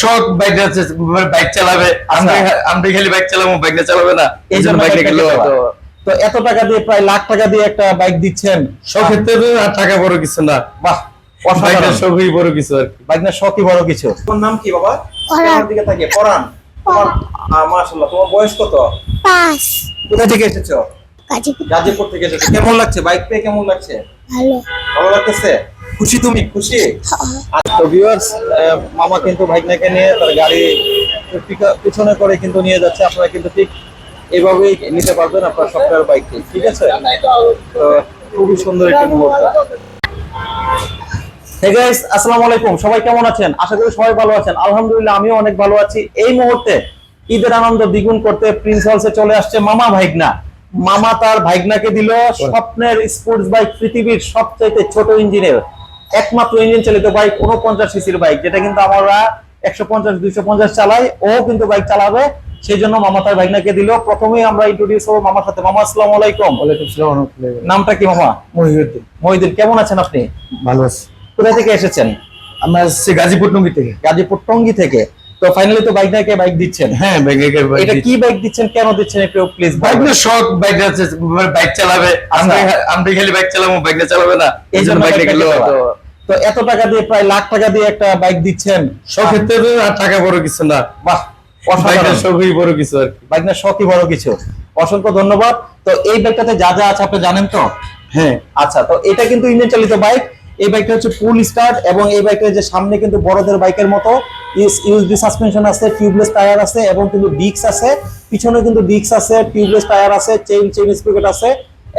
শখ bike bike চালাবে। আমরা আমরা খালি বাইক চালাবো বাইক চালাবে না। আচ্ছা। এই জন্য বাইক। তো এত টাকা দিয়ে প্রায় লাখ টাকা দিয়ে একটা বাইক দিচ্ছেন। শখের তো আর টাকা বড় কিছু না। বাহ বাইকের অসাধারণ। শখই বড় কিছু আর কি। বাইক না শখই বড় কিছু। তোমার নাম কি বাবা? আমার দিকে তাকিয়ে পরান তোমার মাশাআল্লাহ তোমার বয়স কত? পাঁচ। কোথা থেকে এসেছ? গাজীপুর। গাজীপুর থেকে এসেছ। কেমন লাগছে? বাইক পেয়ে কেমন লাগছে? ভালো। ভালো লাগতেছে? খুশি তুমি? খুশি? হ্যাঁ। তো ভিউয়ার্স মামা কিন্তু ভাইগনাকে নিয়ে তার গাড়ি পিছনে করে কিন্তু নিয়ে যাচ্ছে। আপনারা কিন্তু ঠিক এভাবেই নিতে পারবেন আপনার সফটওয়্যার বাইকটি ঠিক আছে? তো খুবই সুন্দর একটি মুহূর্ত। গাইস আসসালামু আলাইকুম। সবাই কেমন আছেন? আশা করি সবাই ভালো আছেন। আলহামদুলিল্লাহ আমিও অনেক ভালো আছি। এই মুহূর্তে ঈদের আনন্দ দ্বিগুণ করতে প্রিন্স হাউসে চলে আসছে মামা ভাইগনা। মামা তার ভাইগনাকে দিল স্বপ্নের স্পোর্টস বাইক পৃথিবীর সবচাইতে ছোট ইঞ্জিনের একমাত্র ইঞ্জিন চালিত বাইক পঞ্চাশ সিসির বাইক যেটা কিন্তু আমরা একশো পঞ্চাশ দুইশো পঞ্চাশ চালাই ও কিন্তু বাইক চালাবে। সেই জন্য মামা তার ভাইগনাকে দিল। প্রথমেই আমরা ইন্ট্রোডিউস হব মামার সাথে। মামা আসসালাম আলাইকুম। ওয়ালাইকুম নামটা কি মামা? মহিউদ্দিন। মহিউদ্দিন কেমন আছেন আপনি? ভালো আছি। কোথা থেকে এসেছেন? আমরা গাজীপুর টঙ্গি থেকে। গাজীপুর টঙ্গি থেকে। তো ফাইনালি তো বাইক নাকি বাইক দিচ্ছেন। হ্যাঁ বাইক এটা কি বাইক দিচ্ছেন? কেন দিচ্ছেন একটু প্লিজ বাইক না শখ বাইক আছে বাইক চালাবে। আমরা আচ্ছা। আমরা খালি বাইক চালাবো বাইক চালাবে না। এই জন্য বাইক তো এত টাকা দিয়ে প্রায় লাখ টাকা দিয়ে একটা বাইক দিচ্ছেন। শখের আর টাকা বড় কিছু না। বাহ শখই বড় কিছু আর বাইক না শখই বড় কিছু। অসংখ্য ধন্যবাদ। তো এই বাইকটাতে যা যা আছে আপনি জানেন তো? হ্যাঁ। আচ্ছা তো এটা কিন্তু ইঞ্জিন চালিত বাইক এই বাইকটা হচ্ছে ফুল স্টার্ট এবং এই বাইকের যে সামনে কিন্তু বড়দের বাইকের মতো। ইউএসডি সাসপেনশন আছে টিউবলেস টায়ার আছে এবং কিন্তু ডিস্ক আছে। পিছনে কিন্তু ডিস্ক আছে টিউবলেস টায়ার আছে চেইন চেইন স্পিকার আছে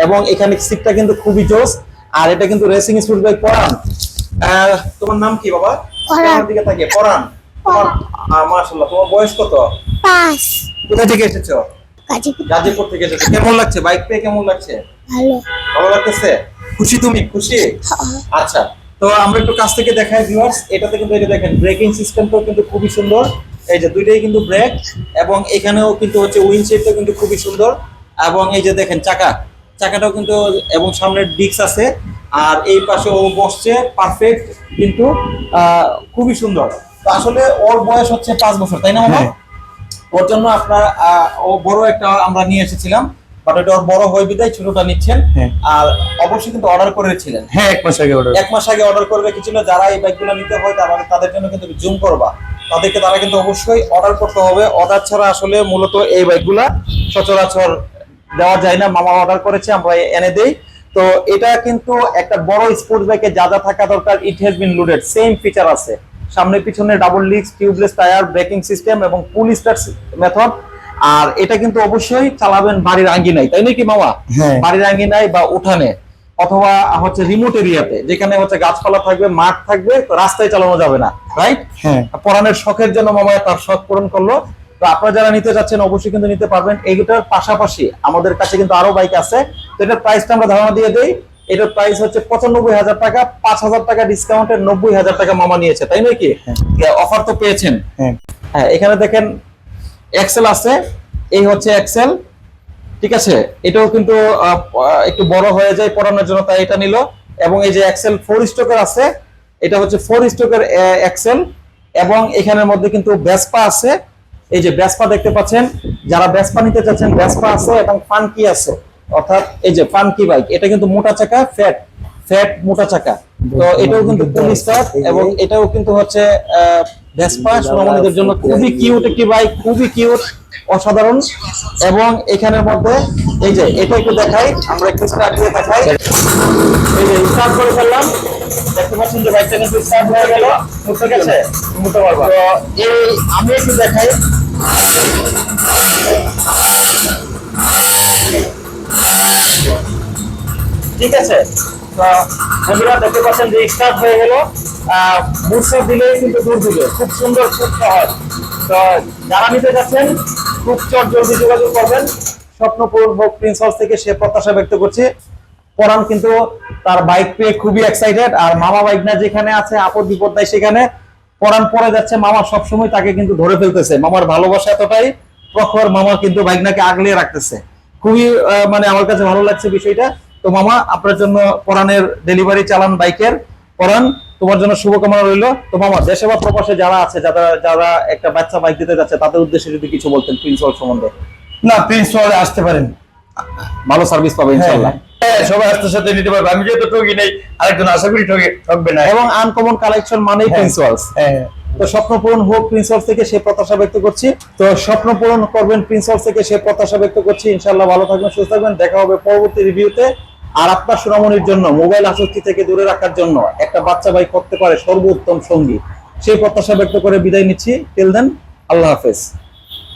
এবং এখানে সিটটা কিন্তু খুবই জোস। আর এটা কিন্তু রেসিং স্পিড বাইক পরান। তোমার নাম কি বাবা। আমার দিকে তাকিয়ে পরান। তোমার মাশাআল্লাহ তোমার বয়স কত? পাঁচ। কোথা থেকে এসেছ? গাজীপুর। গাজীপুর থেকে এসেছ। কেমন লাগছে? বাইক পেয়ে কেমন লাগছে? ভালো। ভালো লাগতেছে? খুশি তুমি? খুশি? হ্যাঁ। আচ্ছা তো আমরা একটু কাছ থেকে দেখাই ভিউয়ার্স এটাতে কিন্তু এটা দেখেন ব্রেকিং সিস্টেমটাও কিন্তু খুবই সুন্দর। এই যে দুইটাই কিন্তু ব্রেক এবং এখানেও কিন্তু হচ্ছে উইন্ডশিল্ডটাও কিন্তু খুবই সুন্দর। এবং এই যে দেখেন চাকা চাকাটাও কিন্তু এবং সামনের ডিস্ক আছে। আর এই পাশে ও বসছে পারফেক্ট কিন্তু আহ, খুবই সুন্দর। তো আসলে ওর বয়স হচ্ছে পাঁচ বছর তাই না হ্যাঁ। ওর জন্য আপনার আহ, ও বড় একটা আমরা নিয়ে এসেছিলাম। বাট এটা বড় হয়ে বিদায় ছোটটা নিচ্ছেন। হ্যাঁ। আর অবশ্যই কিন্তু অর্ডার করেছিলেন। হ্যাঁ এক মাস আগে অর্ডার এক মাস আগে অর্ডার করে রেখেছিল যারা এই বাইকগুলো নিতে হয় তারা তাদের জন্য কিন্তু জুম করবা। তাদেরকে তারা কিন্তু অবশ্যই অর্ডার করতে হবে। অর্ডার ছাড়া আসলে মূলত এই বাইকগুলা সচরাচর দেওয়া যায় না। মামা অর্ডার করেছে আমরা এনে দেই। তো এটা কিন্তু একটা বড় স্পোর্টস বাইকে যা যা থাকা দরকার it has been loaded same feature আছে। সামনে পিছনে ডাবল লিক্স টিউবলেস টায়ার ব্রেকিং সিস্টেম এবং ফুল স্টার্ট মেথড আর এটা কিন্তু অবশ্যই চালাবেন বাড়ির আঙ্গিনায় তাই নাকি মামা? হ্যাঁ। বাড়ির আঙ্গিনায় বা উঠানে অথবা হচ্ছে রিমোট এরিয়াতে যেখানে হচ্ছে গাছপালা থাকবে মাঠ থাকবে রাস্তায় চালানো যাবে না রাইট হ্যাঁ। পরাণের শখের জন্য মামা তার শখ পূরণ করল। তো আপনারা যারা নিতে চাচ্ছেন অবশ্যই কিন্তু নিতে পারবেন। এইটার পাশাপাশি আমাদের কাছে কিন্তু আরও বাইক আছে। তো এটার প্রাইসটা আমরা ধারণা দিয়ে দেই। এটার প্রাইস হচ্ছে পঁচানব্বই হাজার টাকা পাঁচ হাজার টাকা ডিসকাউন্টে নব্বই হাজার টাকা মামা নিয়েছে তাই নয় কি অফার তো পেয়েছেন। হ্যাঁ। হ্যাঁ এখানে দেখেন এক্সেল আছে, এই হচ্ছে এক্সেল ঠিক আছে? এটাও কিন্তু একটু বড় হয়ে যায় পড়ানোর জন্য, তাই এটা নিল। এবং এই যে এক্সেল ফোর স্টকের আছে, এটা হচ্ছে ফোর স্টকের এক্সেল এবং এখানের মধ্যে কিন্তু বেসপা আছে। এই যে বেসপা দেখতে পাচ্ছেন, যারা বেসপা নিতে চাচ্ছেন বেসপা আছে এবং ফানকি আছে। অর্থাৎ এই যে ফানকি বাইক এটা কিন্তু মোটা চাকা ফ্যাট ফ্যাট মোটা চাকা। তো এটাও কিন্তু এবং এটাও কিন্তু হচ্ছে ভেসপা সোনামণিদের জন্য খুবই কিউট একটি বাইক খুবই কিউট অসাধারণ। এবং এখানের মধ্যে এই যে, এটা একটু দেখাই, আমরা একটু স্টার্ট দিয়ে দেখাই। এই যে স্টার্ট করে ফেললাম। দেখতে পাচ্ছেন যে বাইকটা কিন্তু স্টার্ট হয়ে গেল মুছে গেছে মুছতে পারব তো এই, আমি একটু দেখাই। ঠিক আছে? বন্ধুরা দেখতে পাচ্ছেন যে স্টার্ট হয়ে গেল। কিন্তু দূর খুব সুন্দর, খুব সহজ। তো যারা নিতে যাচ্ছেন, খুব চট জলদি যোগাযোগ করবেন। স্বপ্নপূরণ হোক প্রিন্স হাউস থেকে সে প্রত্যাশা ব্যক্ত করছি। পরান কিন্তু তার বাইক পেয়ে খুবই এক্সাইটেড আর মামা বাইক না যেখানে আছে, আপদ বিপদ নাই সেখানে। পরান পরে যাচ্ছে, মামা সবসময় তাকে কিন্তু ধরে ফেলতেছে। মামার ভালোবাসা এতটাই, প্রখর মামা কিন্তু বাইকনাকে আগলিয়ে রাখতেছে। খুবই মানে আমার কাছে ভালো লাগছে বিষয়টা। তো মামা আপনার জন্য পরানের ডেলিভারি চালান বাইকের। পরান তোমার জন্য শুভকামনা রইল। তো মামা দেশে বা প্রবাসে যারা আছে যারা যারা একটা বাচ্চা বাইক দিতে যাচ্ছে তাদের উদ্দেশ্যে যদি কিছু বলতেন প্রিন্সিপাল সম্বন্ধে। না প্রিন্স হলে আসতে পারেন। ভালো সার্ভিস পাবে হ্যাঁ সবাই আস্তে সাথে নিতে পারবে। আমি যেহেতু ঠকি নেই আরেকজন আশা করি ঠকে ঠকবে না। এবং আনকমন কালেকশন মানেই হ্যাঁ। হ্যাঁ তো স্বপ্ন পূরণ হোক প্রিন্সিপাল থেকে সে প্রত্যাশা ব্যক্ত করছি। তো স্বপ্ন পূরণ করবেন প্রিন্সিপাল থেকে সে প্রত্যাশা ব্যক্ত করছি। ইনশাল্লাহ ভালো থাকবেন সুস্থ থাকবেন। দেখা হবে পরবর্তী রিভিউতে আর আপনার সুনামনির জন্য মোবাইল আসক্তি থেকে দূরে রাখার জন্য একটা বাচ্চা ভাই করতে পারে সর্বোত্তম সঙ্গী। সেই প্রত্যাশা ব্যক্ত করে বিদায় নিচ্ছি। তেল দেন আল্লাহ হাফেজ।